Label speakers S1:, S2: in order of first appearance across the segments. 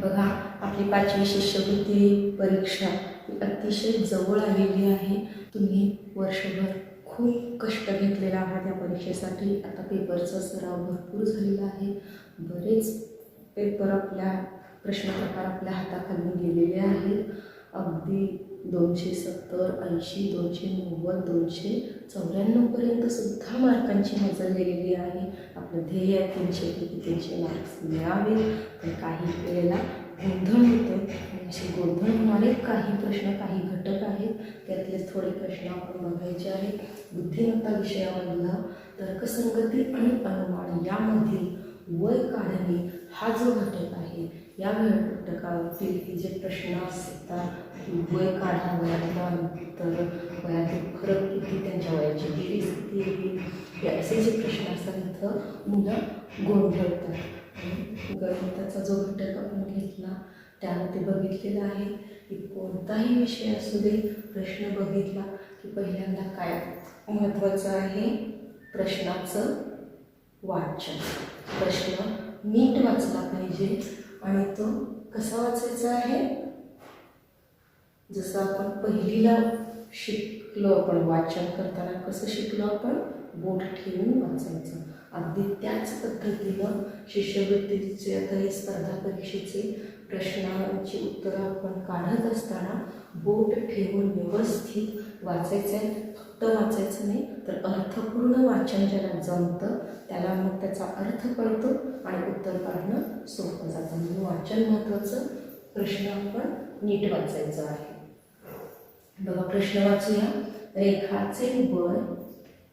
S1: बघा आपली पाचवी शिष्यवृत्ती परीक्षा ही अतिशय जवळ आलेली आहे. तुम्ही वर्षभर खूप कष्ट घेतलेला आहात या परीक्षेसाठी. आता पेपरचा सराव भरपूर झालेला आहे. बरेच पेपर आपल्या प्रश्नप्रकार आपल्या हाताखाली गेलेले आहेत. अगदी दोनशे सत्तर ऐंशी दोनशे नव्वद दोनशे चौऱ्याण्णवपर्यंत सुद्धा मार्कांची मजल गेलेली आहे. आपलं ध्येय आहे तीनशे पैकी तीनशे मार्क्स मिळावे. तर काही वेळेला गोंधळ होतो. असे गोंधळ होणारे काही प्रश्न काही घटक आहेत. त्यातले थोडे प्रश्न आपण बघायचे आहेत. बुद्धिमत्ता विषयामधला तर्कसंगती आणि अनुमान यामधील वय काढणे हा जो घटक आहे या घटकावरील जे प्रश्न असतात वय काढा वयातलं अंतर वयातील फरक किती त्यांच्या वयाची? किती स्थिती हे असे जे प्रश्न असतात तिथं मुलं गोंधळतात गणिताचा जो घटक आपण घेतला त्यामध्ये बघितलेलं आहे की कोणताही विषय असू दे प्रश्न बघितला की पहिल्यांदा काय महत्त्वाचं आहे? प्रश्नाचं वाचन. प्रश्न नीट वाचला पाहिजे आणि तो कसा वाचायचा आहे? जसं आपण पहिलीला शिकलो आपण वाचन करताना कसं शिकलो आपण? बोट ठेवून वाचायचं. अगदी त्याच पद्धतीनं शिष्यवृत्तीचे आता हे स्पर्धा परीक्षेचे प्रश्नांची उत्तरं आपण काढत असताना बोट ठेवून व्यवस्थित वाचायचं आहे फक्त वाचायचं नाही तर अर्थपूर्ण वाचन ज्याला जमतं त्याला मग त्याचा अर्थ कळतो आणि उत्तर काढणं सोपं जातं. म्हणून वाचन महत्त्वाचं. प्रश्न आपण नीट वाचायचं आहे. बघा प्रश्न वाचूया. रेखाचे वय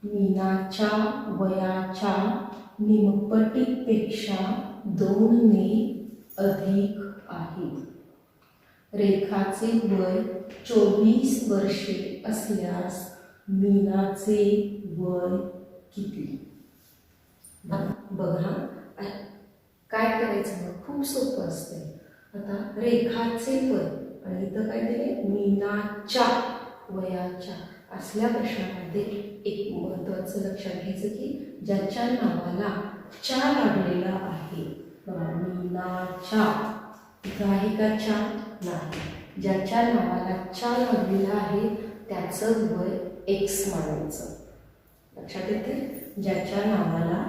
S1: मीनाच्या वयाच्या निमपटीपेक्षा दोनने अधिक आहे. रेखाचे वय चोवीस वर्षे असल्यास मीनाचे वय किती? बघा बघा काय करायचं? मग खूप सोपं असते आता रेखाचे वय. आणि इथं काय दिले मीनाच्या वयाच्या असल्या प्रश्नामध्ये एक महत्त्वाचं लक्षात घ्यायचं की ज्याच्या नावाला चा लागलेला आहे. मीनाच्या इथं आहे का चा नाही. ज्याच्या नावाला चा लागलेला आहे त्याचं वय एक्स मानायचं लक्षात येते ज्याच्या नावाला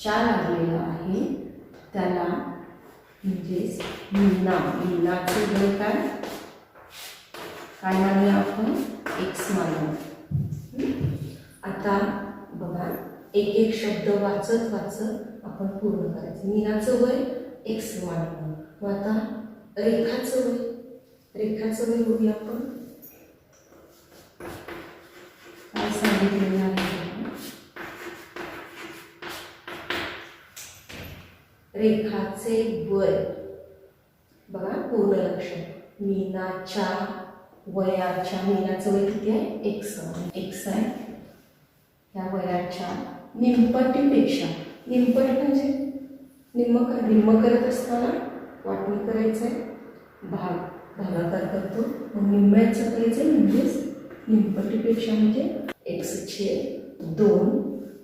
S1: चा लागलेला आहे त्याला म्हणजेच मीना मीनाचे वय काय? काय मानूया आपण? एक्स मानूया. आता बघा एक एक शब्द वाचत वाचत आपण पूर्ण करायचं. मीनाचं वय एक्स मानलं मग आता रेखाचं वय. रेखाचं वय बघूया आपण. काय सांगितलेलं आहे बघा. रेखाचे वय. बघा पूर्ण लक्ष. मीनाच्या वयाच्या मीनाचं वय किती आहे? एक्स एक्स आहे ह्या वयाच्या निमपटीपेक्षा. निमपट म्हणजे निम्म निम्म करत असताना वाटणी करायचं आहे भाग. भागाकार करतो. मग निम्म्याचं करायचं म्हणजेच निमपटीपेक्षा म्हणजे एक्सचे दोन.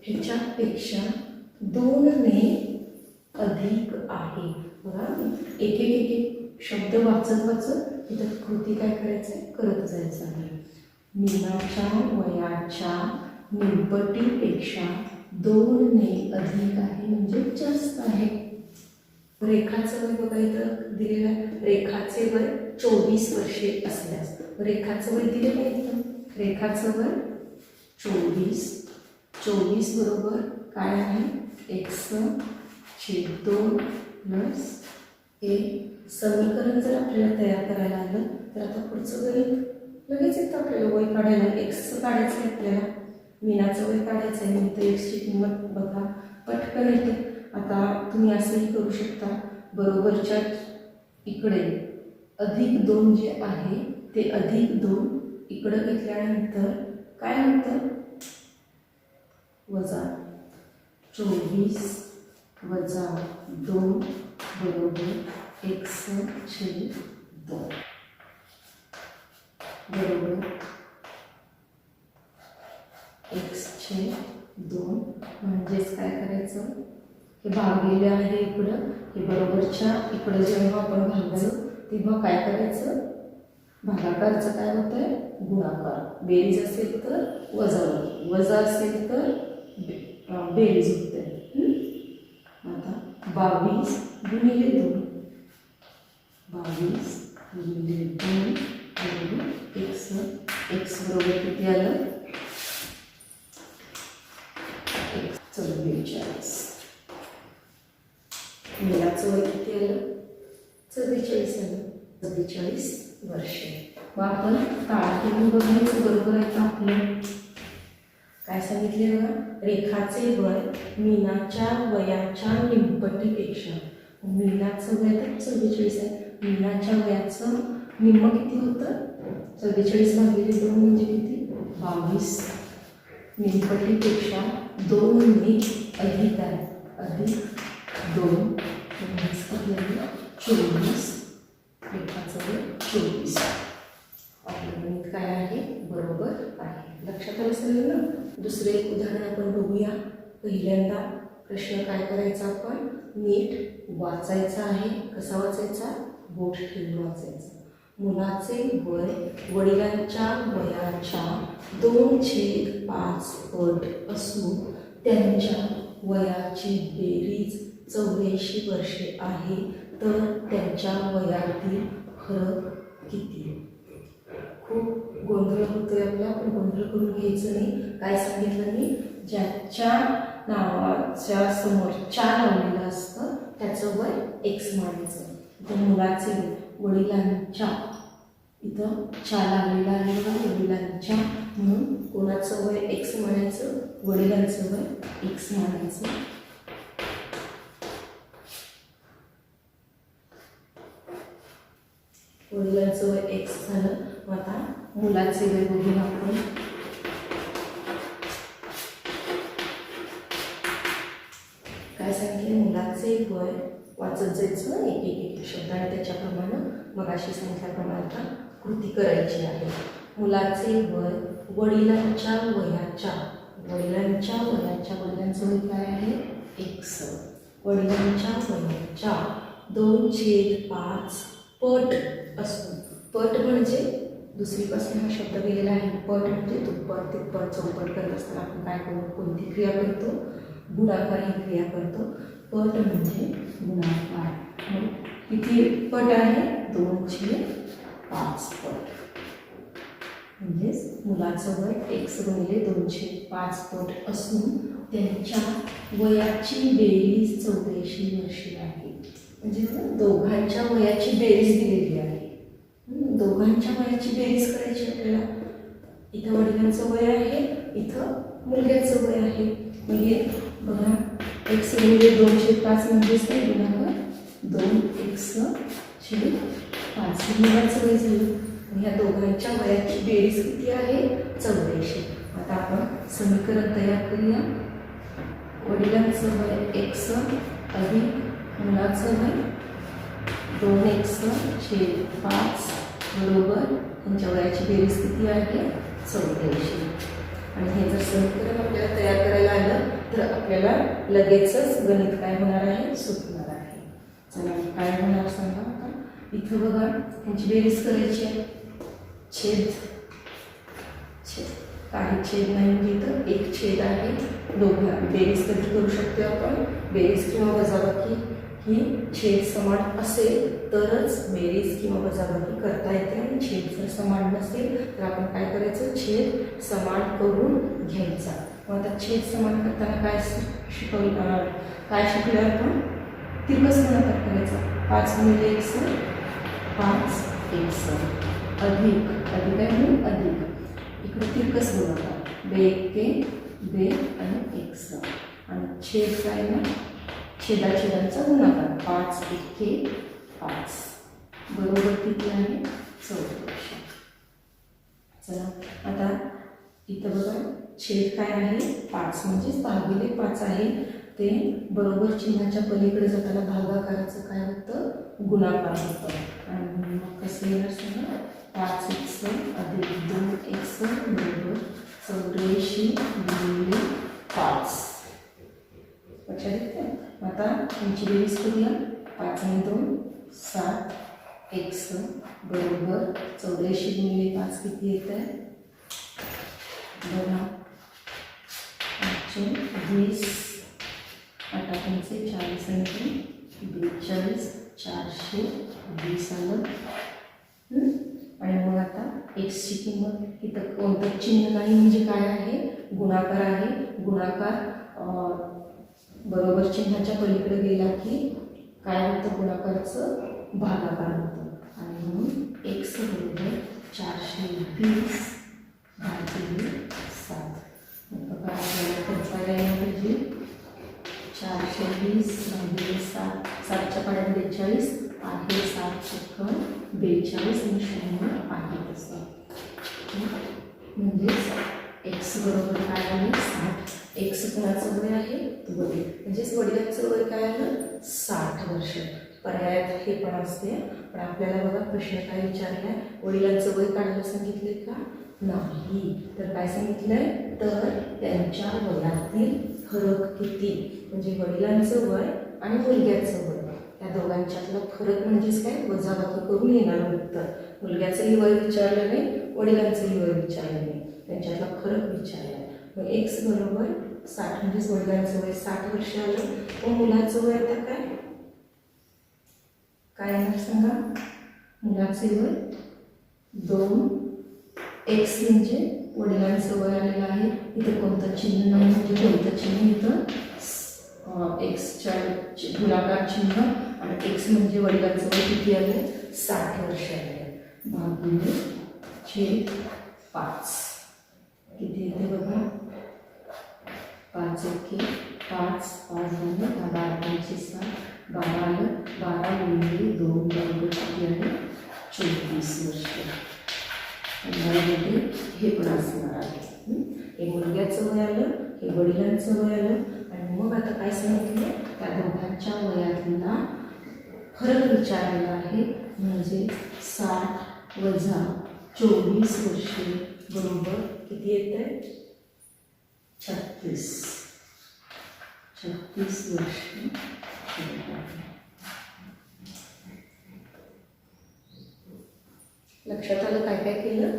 S1: ह्याच्यापेक्षा दोनने अधिक आहे. बघा एक एक एक एक शब्द वाचत वाचत इथं कृती काय करायचं आहे करत जायचं आहे. मीनाच्या वयाच्या निपटीपेक्षा दोनने अधिक आहे म्हणजे जास्त आहे. रेखाचं वय बघा इथं दिलेलं आहे. रेखाचे वय चोवीस वर्षे असल्यास. रेखाचं वय दिलेलं आहे इथं. रेखाचं वय चोवीस. चोवीस बरोबर काय आहे? एकसं छेद दोन प्लस हे समीकरण जर आपल्याला तयार करायला आलं तर आता पुढचं गणित लगेच येतं आपल्याला. वय काढायला एक्सचं काढायचं आहे आपल्याला. मीनाचं वय काढायचं आहे तर एक्सची किंमत बघा. पटकन येते. आता तुम्ही असंही करू शकता. बरोबरच्या इकडे अधिक दोन जे आहे ते अधिक दोन इकडं घेतल्यानंतर काय होतं? वजा चोवीस वजा दोन बरोबर एकसष्ट छेद दोन. बरोबर एकशे दोन. म्हणजेच काय करायचं? हे भागलेलं आहे इकडं. हे बरोबरच्या इकडं जेव्हा आपण भागायचं तेव्हा काय करायचं? भागाकारचं काय होतंय? गुणाकार. बेरीज असेल तर वजा वजा असेल तर बेरीज बावीस गुणिले दोन. बावीस गुणिले दोन बरोबर एक्स एक्स बरोबर किती आलं? एक चव्वेचाळीस. मुलाचं वय किती आलं? चव्वेचाळीस आलं. चव्वेचाळीस वर्षे. मग आपण काळाकडून बघायचं बरोबर आहे का आपलं. काय सांगितले बघा? रेखाचे वय मीनाच्या वयाच्या निम्पटीपेक्षा. मीनाचं वय तर चव्वेचाळीस आहे. मीनाच्या वयाचं निम्म किती होतं? चव्वेचाळीस भागिले दोन म्हणजे किती? बावीस. निम्पटीपेक्षा दोन मी अधिक आहे. अधिक दोन. चोवीस. रेखाचं वय चोवीस. आपलं गणित काय आहे? बरोबर आहे. लक्षात आलं असेल ना दुसरे एक उदाहरण आपण बघूया. पहिल्यांदा प्रश्न काय करायचा आपण? नीट वाचायचा आहे. कसा वाचायचा? बोट ठेवून वाचायचा. मुलाचे वय वडिलांच्या वयाच्या दोन छेद पाच पट असून त्यांच्या वयाची बेरीज चौऱ्याऐंशी वर्षे आहे. तर त्यांच्या वयातील फरक किती? खूप गोंधळ होतोय आपला पण गोंधळ करून घ्यायचं नाही. काय सांगितलं मी? ज्याच्या नावाच्या समोर चार लावलेलं असतं त्याचं वय एक्स मानायचं इथं मुलाचे वडिलांच्या इथं चार लागलेला आहे बघा वडिलांच्या म्हणून कोणाचं वय एक्स म्हणायचं? वडिलांचं वय एक्स मानायचं वडिलांचं वय एक्स झालं. मग आता मुलाचे वय आपण. काय सांगितले? मुलाचे वय वाचत जायचं एक एक एक शब्द आणि त्याच्याप्रमाणे मगाशी सांगितल्याप्रमाणे आता कृती करायची आहे. मुलाचे वय वडिलांच्या वयाच्या वडिलांच्या वयाच्या वडिलांचं वय काय आहे? एक्स वडिलांच्या वयाच्या दोन छेद पाच पट असतो. पट म्हणजे दुसरीपासून हा शब्द गेलेला आहे पट म्हणजे दुप्पट तिप्पट चौपट करत असताना आपण काय करू? कोणती क्रिया करतो? गुणाकार ही क्रिया करतो. पट म्हणजे गुणाकार. मग किती पट आहे? दोनशे पाच पट. म्हणजेच मुलाचं वय एक्स गुणिले दोनशे पाच पट असून त्यांच्या वयाची बेरीज चौऱ्याऐंशी वर्षे आहे. म्हणजे दोघांच्या वयाची बेरीज दिलेली आहे. दोघांच्या वयाची बेरीज करायची आपल्याला. इथं वडिलांचं वय आहे इथं मुलग्याचं वय आहे. म्हणजे बघा एक्स म्हणजे दोनशे पाच म्हणजेच नाही गुणाकार दोन एक्स शे पाच. मुलाचं वय झालं. ह्या दोघांच्या वयाची बेरीज किती आहे? चौऱ्याऐंशी. आता आपण समीकरण तयार करूया. वडिलांचं वय एक्स अधिक मुलाचं वय दोन एक्स छेद पाच. बरोबर त्यांच्या वयाची बेरीज किती आहे? चौऱ्याऐंशी. आणि हे जर समीकरण आपल्याला तयार करायला आलं तर आपल्याला लगेचच गणित काय होणार आहे? सुटणार आहे. चला काय होणार सांगा आता? इथं बघा त्यांची बेरीज करायची आहे. छेद. छेद. काही छेद नाही म्हणजे इथं एक छेद आहे. दोघं बेरीज कधी करू शकतो आपण? बेरीज किंवा वजाबाकी. ही छेद समान असेल तरच बेरीज किंवा वजाबाकी करता येते आणि छेद जर समान नसेल तर आपण काय करायचं? छेद समान करून घ्यायचा. मग आता छेद समान करताना काय शि- शिकवलं काय शिकलं आपण? तिरकस गुणाकार करायचा. पाच गुणिले सर पाच एक्स अधिक अधिक आहे म्हणून अधिक. इकडे तिरकस गुणाकार. बे ते बे आणि एक सर आणि छेद काय ना? छेदाछेदांचा गुणाकार. पाच एके पाच. बरोबर किती आहे? चौऱ्याऐंशी चला आता इथं बघा छेद काय आहे? पाच म्हणजेच भागिले पाच आहे. ते बरोबर चिन्हाच्या पलीकडे जाताना भागाकाराचं काय होतं? गुणाकार होतं. आणि मग कसं येणार सांगा? पाच एक्स अधिक दोन एक्स बरोबर चौऱ्याऐंशी गुणिले पाच. लक्षात येतं आता त्यांची बेरीज करूया. पाच आणि दोन सात एक्स बरोबर चौऱ्याऐंशी गुणिले पाच किती येत आहे बघा. पाचशे वीस. आठ चाळीस आणि बेचाळीस चारशे वीस आलं. आणि मग आता एक्सची किंमत इथं कोणतं चिन्ह नाही म्हणजे काय आहे? गुणाकार आहे. गुणाकार बरोबर चिन्हाच्या पलीकडे गेला की काय होतं गुणाकारचं भागाकार होतं आणि म्हणून एक्स बरोबर चारशे वीस भागिले सात. मग आपल्याला यायला पाहिजे. चारशे वीस भागिले सात. सातच्या पाण्यात बेचाळीस आहे. सात चक्कर बेचाळीस आणि शून्य आहे तसं. म्हणजेच एक्स बरोबर काय आहे? साठ. एक्स कोणाचं वय आहे वडील. म्हणजेच वडिलांचं वय काय आलं साठ वर्ष. पर्यायात हे पण असते. पण आपल्याला बघा प्रश्न काय विचारलाय? वडिलांचं वय काढायला सांगितले का? नाही. तर काय सांगितलंय? तर त्यांच्या वयातील फरक किती? म्हणजे वडिलांचं वय आणि मुलग्याचं वय. त्या दोघांच्यातला फरक म्हणजेच काय? वजाबाकी करून येणार उत्तर. मुलग्याचंही वय विचारलं नाही वडिलांचंही वय विचारलं नाही. त्यांच्यातला फरक विचारला मग एक्स बरोबर साठ म्हणजेच वडिलांचं वय साठ वर्ष आलं व मुलाचं वय आता काय? काय येणार सांगा? मुलाचे वय दोन एक्स म्हणजे वडिलांचं वय आलेलं आहे. इथं कोणतं चिन्ह नाही म्हणजे कोणतं चिन्ह इथं? एक्सच्या गुलाकार चिन्ह आणि एक्स म्हणजे वडिलांचं वय किती आलं साठ वर्ष आले भागिले छेद पाच. किती येते बघा पाच एके पाच पाच दोन दहा बारा पंचे सात बारा आलं बारा गुणिले दोन बरोबर किती आहे? चोवीस वर्ष. यामध्ये हे पण असणार आहे. हे? मुलग्याचं वय आलं हे वडिलांचं वय आलं. आणि मग आता काय सांगितलं? त्या दोघांच्या वयातला फरक विचारलेला आहे. म्हणजे साठ वजा चोवीस वर्षे बरोबर किती येत आहे छत्तीस. छत्तीस वर्ष. लक्षात आलं काय काय केलं?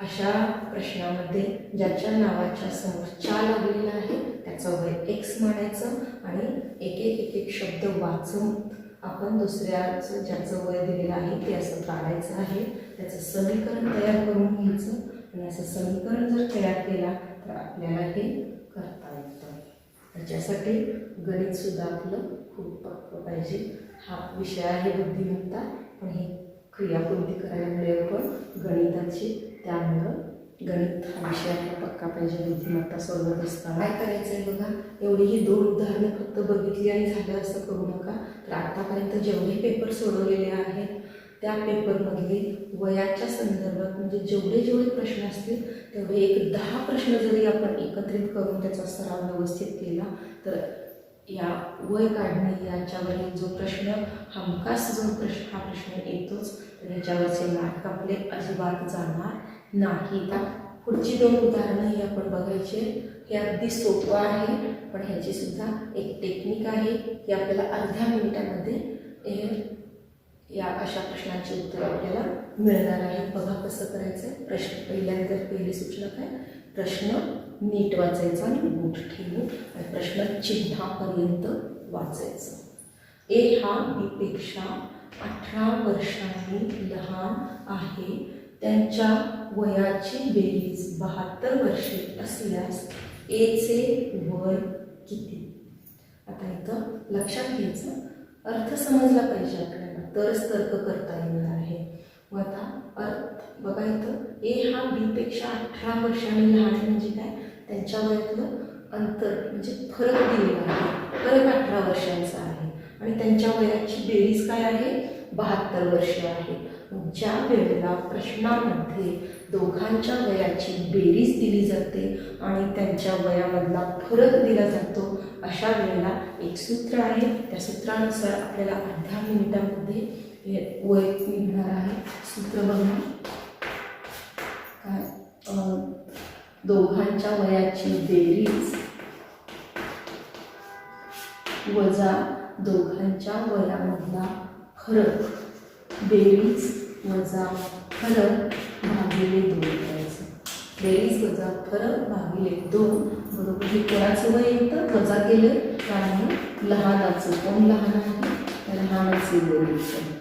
S1: अशा प्रश्नामध्ये ज्याच्या नावाच्या समोर चा लागलेला आहे त्याचं वय एक्स म्हणायचं आणि एक एक एक एक शब्द वाचून आपण दुसऱ्याचं ज्याचं वय दिलेलं आहे ते असं काढायचं आहे. त्याचं समीकरण तयार करून घ्यायचं. आणि असं समीकरण जर तयार केला तर आपल्याला हे करता येतं. त्याच्यासाठी गणितसुद्धा आपलं खूप पक्क पाहिजे. हा विषय आहे बुद्धिमत्ता पण ही क्रिया कोणती करायला आपण पण गणिताची त्यामुळं गणित हा विषय आपला पक्का पाहिजे. बुद्धिमत्ता सोडवत असताना काय करायचं आहे बघा? एवढी ही दोन उदाहरणं फक्त बघितली आणि झालं असं करू नका. तर आतापर्यंत जेवढे पेपर सोडवलेले आहेत त्या पेपरमधले वयाच्या संदर्भात म्हणजे जेवढे जेवढे प्रश्न असतील तेवढे एक दहा प्रश्न जरी आपण एकत्रित करून त्याचा सराव व्यवस्थित केला तर या वय काढणे याच्यावरील जो प्रश्न हमखास जो प्रश्न हा प्रश्न येतोच. तर याच्यावरचे मार्क आपले अजिबात जाणार नाही. तर पुढची दोन उदाहरणं ही आपण बघायचे हे अगदी सोपं आहे पण ह्याची सुद्धा एक टेक्निक आहे की आपल्याला अर्ध्या मिनिटामध्ये या अशा प्रश्नांची उत्तर आपल्याला मिळणार आहे बघा कसं करायचं प्रश्न पहिल्यांदा पहिली सूचना काय? प्रश्न नीट वाचायचा आणि बोट ठेवून आणि प्रश्न चिन्हापर्यंत वाचायचं. ए हा बीपेक्षा अठरा वर्षांनी लहान आहे. त्यांच्या वयाची बेरीज बहात्तर वर्षे असल्यास एचे वय किती? आता इथं लक्षात घ्यायचं. अर्थ समजला पाहिजे आपल्याला. तरच तर्क करता येणार आहे. मग आता अर्थ बघा इथं ए हा बीपेक्षा अठरा वर्षांनी लहान आहे म्हणजे काय? त्यांच्या वयातलं अंतर म्हणजे फरक दिलेला आहे. फरक अठरा वर्षांचा आहे. आणि त्यांच्या वयाची बेरीज काय आहे? बहात्तर वर्ष आहे. ज्या वेळेला प्रश्नामध्ये दोघांच्या वयाची बेरीज दिली जाते आणि त्यांच्या वयामधला फरक दिला जातो. अशा वेळेला एक सूत्र आहे. त्या सूत्रानुसार आपल्याला अर्ध्या मिनिटामध्ये हे वय निघणार आहे. सूत्र बघा. काय? दोघांच्या वयाची बेरीज वजा दोघांच्या वयामधला फरक. बेरीज वजा फरक भागिले दोन करायचं. बेरीज वजा फरक भागिले दोन. बरोबर हे कोणाचं वय येतं? वजा केलं. कारण लहानाचं. कोण लहान आहे? लहानाचे वय येतं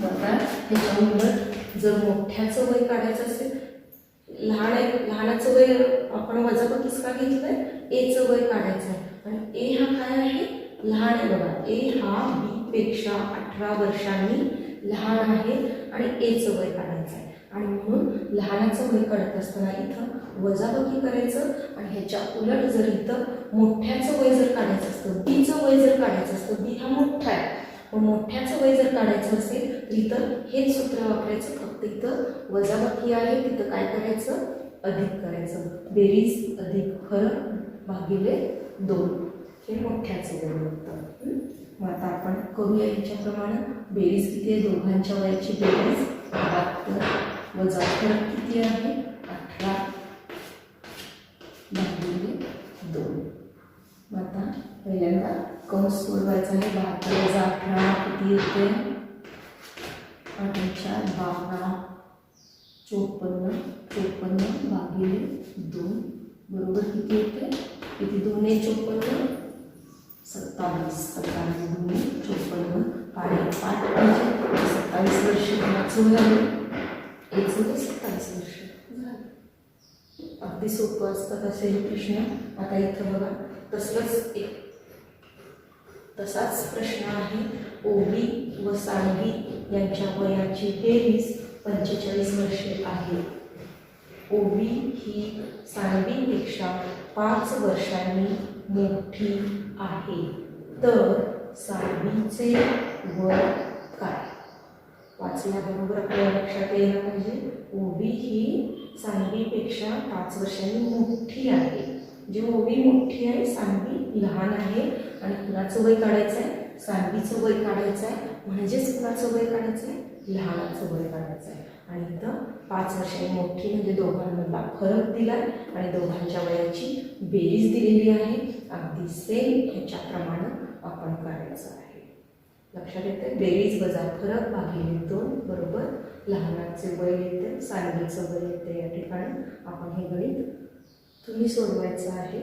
S1: बघा ह्याच्या उलट जर मोठ्याचं वय काढायचं असेल लहान आहे लहानाचं वय आपण वजापतीच का घेतलंय? एचं वय काढायचं आहे. आणि ए हा काय आहे? लहान आहे बघा. ए हा बी पेक्षा अठरा वर्षांनी लहान आहे आणि एचं वय काढायचं आहे. आणि म्हणून लहानाचं वय काढत असताना इथं वजाबाकी करायचं आणि ह्याच्या उलट जर इथं मोठ्याचं वय जर काढायचं असतं बीचं वय जर काढायचं असतं बी हा मोठा आहे. पण मोठ्याचं वय जर काढायचं असेल तर इथं हेच सूत्र वापरायचं फक्त इथं वजाबाकी आहे तिथं काय करायचं? अधिक करायचं. बेरीज अधिक फरक भागिले दोन. हे मोठ्याचं वय होतं. मग आता आपण करूया याच्याप्रमाणे. बेरीज किती आहे? दोघांच्या वयाची बेरीज. बहात्तर. वजा फरक किती आहे? अठरा. भागिले दोन. मग आता पहिल्यांदा कंस सोडवायचा आहे? बहात्तर वजा अठरा किती येते अठरा बारा चोपन्न. चोपन्न भागिले दोन. बरोबर किती येते किती? दोन आहे चोपन्न. सत्तावीस सत्तावीस दोन चोपन्न पाडे पाच म्हणजे सत्तावीस वर्ष मॅक्सिमम झाले. एक झालं सत्तावीस वर्ष अगदी सोपं असतात असे हे प्रश्न. आता इथं बघा तसलंच एक तसाच प्रश्न आहे. ओबी व साळवी यांच्या वयाची बेरीज पंचेचाळीस वर्षे आहे. ओबी ही सानवीपेक्षा पाच वर्षांनी मोठी आहे. तर सावीचे वय काय? वाचल्याबरोबर आपल्याला लक्षात यायला पाहिजे. ओबी ही सांगवीपेक्षा पाच वर्षांनी मोठी आहे. जी ओबी मोठी आहे सांगवी लहान आहे. आणि कुणाचं वय काढायचं आहे सांगवीचं वय काढायचं आहे म्हणजेच कुणाचं वय काढायचं आहे लहानाचं वय काढायचं आहे आणि इथं पाच वर्षांनी मोठी म्हणजे दोघांमधला फरक दिला आणि दोघांच्या वयाची बेरीज दिलेली आहे. अगदी सेम ह्याच्याप्रमाणे आपण करायचं आहे. लक्षात येते बेरीज वजा फरक भागिले दोन बरोबर लहानाचे वय येते सांगलीचं वय येते. या ठिकाणी आपण हे गणित तुम्ही सोडवायचं आहे.